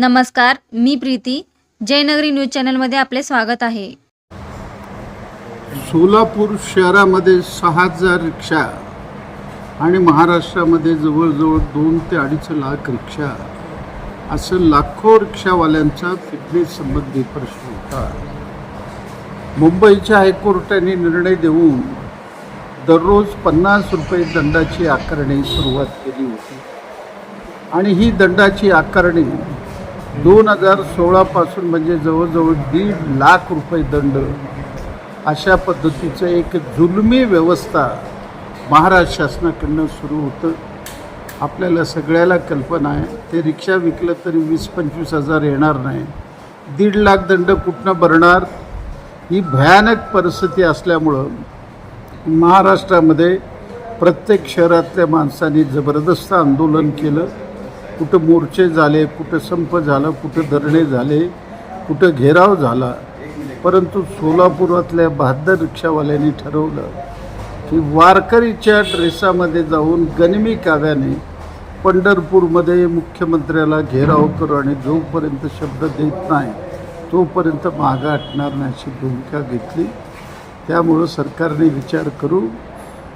नमस्कार मी प्रीती. जयनगरी न्यूज चॅनलमध्ये आपले स्वागत आहे. सोलापूर शहरामध्ये सहा हजार रिक्षा आणि महाराष्ट्रामध्ये जवळजवळ दोन ते अडीच लाख रिक्षा असं लाखो रिक्षावाल्यांचा फिटनेस संबंधी प्रश्न होता. मुंबईच्या हायकोर्टाने निर्णय देऊन दररोज पन्नास रुपये दंडाची आकारणी सुरुवात केली होती. आणि ही दंडाची आकारणी दोन हजार सोळापासून म्हणजे जवळजवळ दीड लाख रुपये दंड. अशा पद्धतीचं एक जुलमी व्यवस्था महाराष्ट्र शासनाकडनं सुरू होतं. आपल्याला सगळ्याला कल्पना आहे. ते रिक्षा विकलं तरी वीस पंचवीस हजार येणार नाही. दीड लाख दंड कुठनं भरणार? ही भयानक परिस्थिती असल्यामुळं महाराष्ट्रामध्ये प्रत्येक शहरातल्या माणसांनी जबरदस्त आंदोलन केलं. कुठं मोर्चे झाले कुठं संप झालं कुठं धरणे झाले कुठं घेराव झाला परंतु सोलापुरातल्या बहादर रिक्षावाल्यांनी ठरवलं की वारकरीच्या ड्रेसामध्ये जाऊन गनिमी काव्याने पंढरपूरमध्ये मुख्यमंत्र्याला घेराव करू आणि जोपर्यंत शब्द देत नाही तोपर्यंत मागं हटणार नाही अशी भूमिका घेतली. त्यामुळं सरकारने विचार करू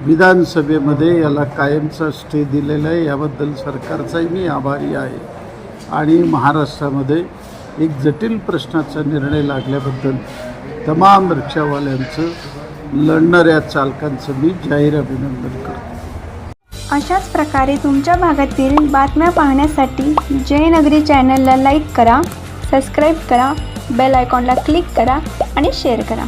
विधानसभेमध्ये याला कायमचा स्टे दिलेला आहे. याबद्दल सरकारचाही मी आभारी आहे. आणि महाराष्ट्रामध्ये एक जटिल प्रश्नाचा निर्णय लागल्याबद्दल तमाम रिक्षावाल्यांचं लढणाऱ्या चालकांचं मी जाहीर अभिनंदन करतो. अशाच प्रकारे तुमच्या भागातील बातम्या पाहण्यासाठी जयनगरी चॅनलला लाईक करा सबस्क्राईब करा बेल आयकॉनला क्लिक करा आणि शेअर करा.